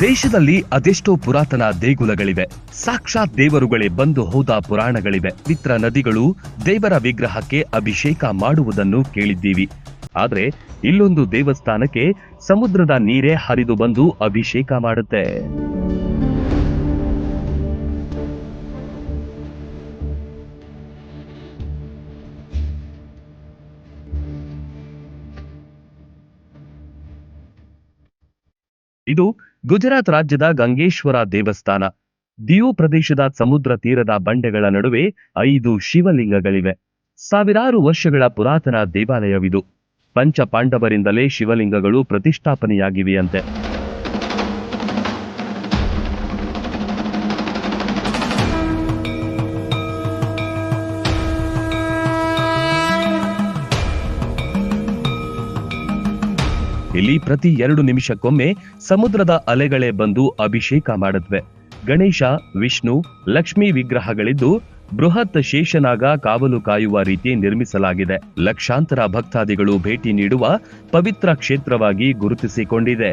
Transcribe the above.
ದೇಶದಲ್ಲಿ ಅದೆಷ್ಟೋ ಪುರಾತನ ದೇಗುಲಗಳಿವೆ. ಸಾಕ್ಷಾತ್ ದೇವರುಗಳೇ ಬಂದು ಹೋದ ಪುರಾಣಗಳಿವೆ. ಮಿತ್ರ ನದಿಗಳು ದೇವರ ವಿಗ್ರಹಕ್ಕೆ ಅಭಿಷೇಕ ಮಾಡುವುದನ್ನು ಕೇಳಿದ್ದೀವಿ. ಆದ್ರೆ ಇಲ್ಲೊಂದು ದೇವಸ್ಥಾನಕ್ಕೆ ಸಮುದ್ರದ ನೀರೇ ಹರಿದು ಬಂದು ಅಭಿಷೇಕ ಮಾಡುತ್ತೆ. ಇದು ಗುಜರಾತ್ ರಾಜ್ಯದ ಗಂಗೇಶ್ವರ ದೇವಸ್ಥಾನ. ದಿಯು ಪ್ರದೇಶದ ಸಮುದ್ರ ತೀರದ ಬಂಡೆಗಳ ನಡುವೆ ಐದು ಶಿವಲಿಂಗಗಳಿವೆ. ಸಾವಿರಾರು ವರ್ಷಗಳ ಪುರಾತನ ದೇವಾಲಯವಿದು. ಪಂಚ ಪಾಂಡವರಿಂದಲೇ ಶಿವಲಿಂಗಗಳು ಪ್ರತಿಷ್ಠಾಪನೆಯಾಗಿವೆಯಂತೆ. ಇಲ್ಲಿ ಪ್ರತಿ ಎರಡು ನಿಮಿಷಕ್ಕೊಮ್ಮೆ ಸಮುದ್ರದ ಅಲೆಗಳೇ ಬಂದು ಅಭಿಷೇಕ ಮಾಡುತ್ತವೆ. ಗಣೇಶ, ವಿಷ್ಣು, ಲಕ್ಷ್ಮಿ ವಿಗ್ರಹಗಳಿದ್ದು ಬೃಹತ್ ಶೇಷನಾಗ ಕಾವಲು ಕಾಯುವ ರೀತಿ ನಿರ್ಮಿಸಲಾಗಿದೆ. ಲಕ್ಷಾಂತರ ಭಕ್ತಾದಿಗಳು ಭೇಟಿ ನೀಡುವ ಪವಿತ್ರ ಕ್ಷೇತ್ರವಾಗಿ ಗುರುತಿಸಿಕೊಂಡಿದೆ.